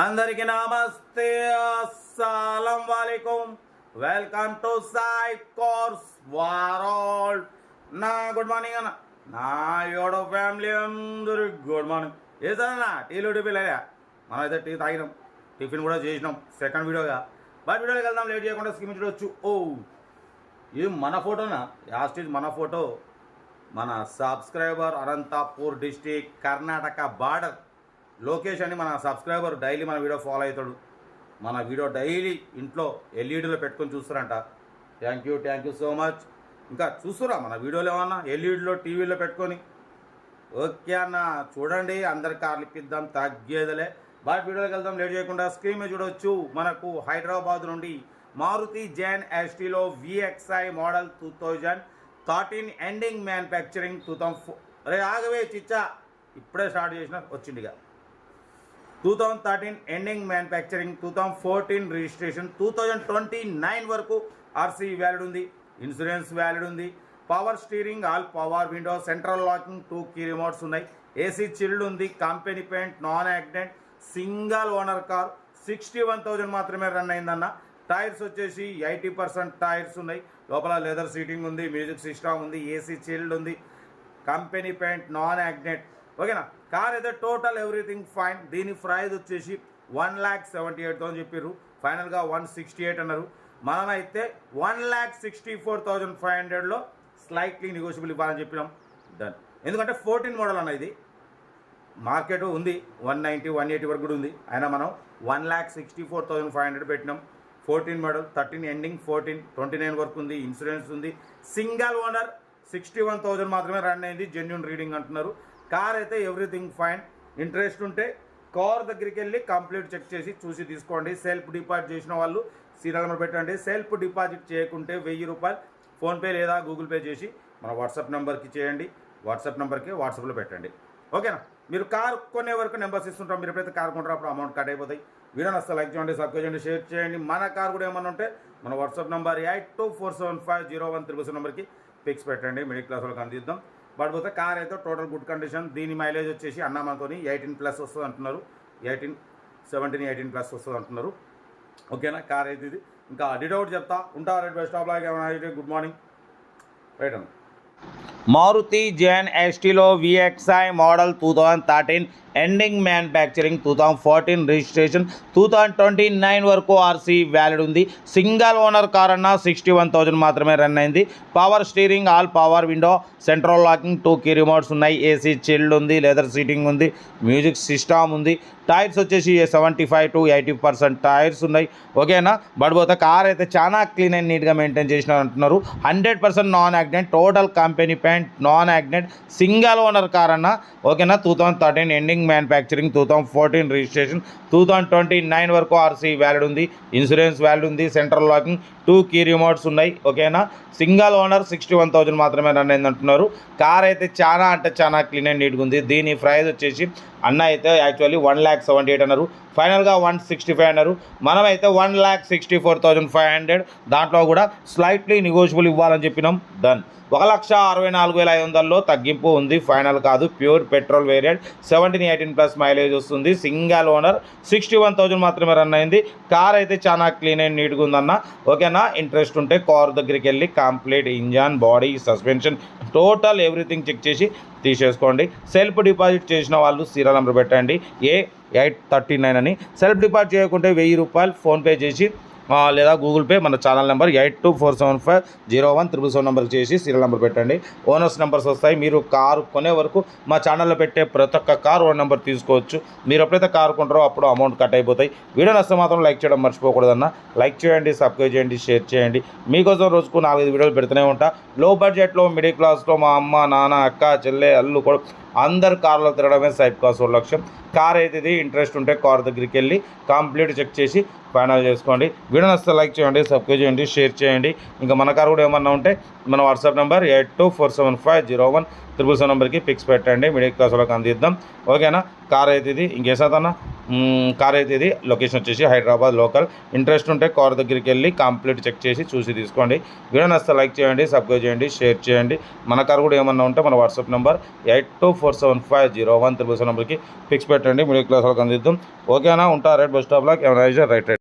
అందరికి నమస్తే. అస్సలం వాలేకుం. వెల్కమ్ టు సాయి కోర్స్ వారోల్ నా గుడ్ మార్నింగ్ అన్న. నా యోడో ఫ్యామిలీ అందరు గుడ్ మార్నింగ్. ఏ సార్ టీలు అయ్యా మనం అయితే టీ తాగినాం. టిఫిన్ కూడా చేసినాం. సెకండ్ వీడియోగా. బట్ వీడియోకి వెళ్దాం లేట్ చేయకుండా స్కిమ్ చూడొచ్చు. ఓ ఇది మన ఫోటోనా యాస్టేజ్ మన ఫోటో. మన subscriber Anantapur district Karnataka border. Lokesh అని మన సబ్స్క్రైబర్ డైలీ మన వీడియో ఫాలో అవుతాడు. మన వీడియో డైలీ ఇంట్లో ఎల్ఈడీలో పెట్టుకొని చూస్తారంట. Thank you thank you so much ఇంకా చూస్తురా మన వీడియోలు ఏమన్నా? ఎల్ఈడీలో టీవీలో పెట్టుకొని. ఓకే అన్న చూడండి అందరి కార్లు ఇప్పిద్దాం తగ్గేదలే. బాగా వీడియోకి వెళ్దాం లేట్ చేయకుండా స్క్రీన్ మీద చూడవచ్చు మనకు హైదరాబాద్ నుండి Maruti Zen Estilo VXi model two thousand thirteen ending manufacturing two thousand అరే ఆగవే చిచ్చా. ఇప్పుడే స్టార్ట్ చేసిన వచ్చిండిగా two thousand thirteen ending manufacturing two thousand fourteen registration two thousand twenty nine వరకు ఆర్సీ వ్యాలిడ్ ఉంది ఇన్సూరెన్స్ వ్యాలిడ్ ఉంది. Power steering all power window central locking two key remotes ఉన్నాయి. AC chilled ఉంది company paint non accident single owner car sixty one thousand మాత్రమే run అయిందన్న. Tyres వచ్చేసి eighty percent tyres ఉన్నాయి. లోపల leather seating ఉంది music system ఉంది AC chilled ఉంది. కంపెనీ పెయింట్ నాన్ యాక్సిడెంట్ ఓకేనా కార్ అయితే టోటల్ ఎవ్రీథింగ్ ఫైన్ దీని ప్రైజ్ వచ్చేసి one lakh seventy eight thousand చెప్పారు ఫైనల్గా వన్ సిక్స్టీ ఎయిట్ అన్నారు. మనమైతే one lakh sixty four thousand five హండ్రెడ్లో స్లైట్లీ నెగోషియబుల్ ఇవ్వాలని చెప్పినాం. డన్ ఎందుకంటే ఫోర్టీన్ మోడల్ అన్న ఇది. మార్కెట్ ఉంది. వన్ నైంటీ వన్ ఎయిటీ వరకు కూడా ఉంది. అయినా మనం one lakh sixty four thousand five hundred పెట్టినాం. Fourteen model thirteen ending fourteen twenty nine వరకు ఉంది. ఇన్సూరెన్స్ ఉంది. Single owner sixty one thousand మాత్రమే రన్ అయింది. జెన్యున్ రీడింగ్ అంటున్నారు. కార్ అయితే ఎవ్రీథింగ్ ఫైన్. ఇంట్రెస్ట్ ఉంటే కార్ దగ్గరికి వెళ్ళి కంప్లీట్ చెక్ చేసి చూసి తీసుకోండి. సెల్ఫ్ డిపాజిట్ చేసిన వాళ్ళు సీరియల్ నెంబర్ పెట్టండి. సెల్ఫ్ డిపాజిట్ చేయకుంటే వెయ్యి రూపాయలు ఫోన్పే లేదా గూగుల్ పే చేసి మన వాట్సాప్ నెంబర్కి చేయండి. వాట్సాప్ నెంబర్కి వాట్సాప్లో పెట్టండి. ఓకేనా? మీరు కార్ కొనే వరకు నెంబర్స్ ఇస్తుంటాం. మీరు ఎప్పుడైతే కార్ కొంటారో అప్పుడు అమౌంట్ కట్ అయిపోతాయి. వీడియో నస్తే లైక్ చేయండి సబ్స్క్రైబ్ చేయండి షేర్ చేయండి. మన కార్ కూడా ఏమన్నా ఉంటే మన WhatsApp number eight two four seven five zero one triple seven నెంబర్కి పిక్స్ పెట్టండి. మిడిల్ క్లాస్ వాళ్ళకి అందిద్దాం. బట్ పోతే కార్ అయితే టోటల్ గుడ్ కండిషన్. దీని మైలేజ్ వచ్చేసి అన్నమాతోని ఎయిటీన్ ప్లస్ వస్తుంది అంటున్నారు. ఎయిటీన్ సెవెంటీన్ ఎయిటీన్ ప్లస్ వస్తుంది అంటున్నారు. ఓకేనా? కార్ అయితే ఇది. ఇంకా డిడౌట్ చెప్తా. ఉంటా రెడ్ బస్ స్టాప్ లాగా ఏమైనా గుడ్ మార్నింగ్. రైట్ అన్న Maruti Zen Estilo VXi model two thousand thirteen ending manufacturing two thousand fourteen registration two thousand twenty nine వరకు ఆర్సీ వ్యాలిడ్ ఉంది. సింగల్ ఓనర్ కార్ అన్న సిక్స్టీ వన్ థౌజండ్ మాత్రమే run అయింది. Power steering all power window central locking two key remotes ఉన్నాయి. AC chilled ఉంది leather seating ఉంది music system ఉంది. Tyres వచ్చేసి seventy five to eighty percent tyres ఉన్నాయి. ఓకేనా? బడిపోతే కార్ అయితే చాలా క్లీన్ అండ్ నీట్గా మెయింటైన్ చేసిన అంటున్నారు hundred percent non accident total company paint non accident single owner car అన్న. ఓకేనా? Two thousand thirteen ending manufacturing two thousand fourteen registration two thousand twenty nine వరకు ఆర్సీ వ్యాలిడ్ ఉంది insurance valid ఉంది central locking two key remotes ఉన్నాయి ఓకేనా? Single owner sixty one thousand మాత్రమే run అయింది అంటున్నారు కార్ అయితే చాలా అంటే చాలా క్లీన్ అండ్ నీట్గా ఉంది. దీని ప్రైస్ వచ్చేసి అన్న అయితే actually one lakh seventy eight అన్నారు. ఫైనల్గా వన్ సిక్స్టీ ఫైవ్ అన్నారు. మనమైతే one lakh sixty four thousand five hundred దాంట్లో కూడా స్లైట్లీ నెగోషియబుల్ ఇవ్వాలని చెప్పినాం. డన్ ఒక లక్ష అరవై నాలుగు వేల ఐదు వందల్లో తగ్గింపు ఉంది. ఫైనల్ కాదు. Pure petrol variant seventeen eighteen plus mileage వస్తుంది. Single owner sixty one thousand మాత్రమే రన్ అయింది. కార్ అయితే చాలా క్లీన్ అండ్ నీట్గా ఉందన్న. ఓకేనా ఇంట్రెస్ట్ ఉంటే కార్ దగ్గరికి వెళ్ళి complete engine body suspension total everything check చేసి తీసేసుకోండి. సెల్ఫ్ డిపాజిట్ చేసిన వాళ్ళు సీరియల్ నెంబర్ పెట్టండి. ఏ ఎయిట్ థర్టీ నైన్ అని. సెల్ఫ్ డిపాజిట్ చేయకుంటే వెయ్యి రూపాయలు ఫోన్పే చేసి లేదా గూగుల్ పే మన channel number eight two four seven five zero one triple seven number చేసి సీరియల్ నెంబర్ పెట్టండి. ఓనర్స్ నెంబర్స్ వస్తాయి. మీరు కారు కొనే వరకు మా ఛానల్లో పెట్టే ప్రతి ఒక్క కార్ ఓన్ నెంబర్ తీసుకోవచ్చు. మీరు ఎప్పుడైతే కారు కొంటారో అప్పుడు అమౌంట్ కట్ అయిపోతాయి. వీడియో నష్టం మాత్రం లైక్ చేయడం మర్చిపోకూడదన్న. లైక్ చేయండి సబ్స్క్రైబ్ చేయండి షేర్ చేయండి. మీకోసం రోజుకు నాలుగైదు వీడియోలు పెడుతూనే ఉంటా. లో బడ్జెట్లో మిడిల్ క్లాస్లో మా అమ్మ నాన్న అక్క చెల్లె అల్లు కూడా అందరు కార్లో తిరగడమే సైబ్ కాస్ లక్ష్యం కార్ అయితే ఇది ఇంట్రెస్ట్ ఉంటే కార్ దగ్గరికి వెళ్ళి కంప్లీట్ చెక్ చేసి ఫైనల్ చేసుకోండి. వీడియో నచ్చితే లైక్ చేయండి సబ్స్క్రైబ్ చేయండి షేర్ చేయండి. ఇంకా మన కార్ కూడా ఏమన్నా ఉంటే మన WhatsApp number eight two four seven five zero one triple seven నెంబర్కి పిక్స్ పెట్టండి. మిడిల్ క్లాస్ వాళ్ళకి అందిద్దాం. ఓకేనా? కార్ అయితే ఇది ఇంకేసాదన్నా కార్ అయితే ఇది. లొకేషన్ వచ్చేసి హైదరాబాద్ లోకల్. ఇంట్రెస్ట్ ఉంటే కార్ దగ్గరికి వెళ్ళి కంప్లీట్ చెక్ చేసి చూసి తీసుకోండి. వీడియో నచ్చితే లైక్ చేయండి సబ్స్క్రైబ్ చేయండి షేర్ చేయండి. మన కార్ కూడా ఏమన్నా ఉంటే మన WhatsApp number eight two four seven five zero one triple seven నెంబర్కి ఫిక్స్ పెట్టండి. మిడిల్ క్లాస్ వాళ్ళకి అందిద్దాం. ఓకేనా? ఉంటా రైట్ బస్ స్టాప్లో రైట్ రైట్.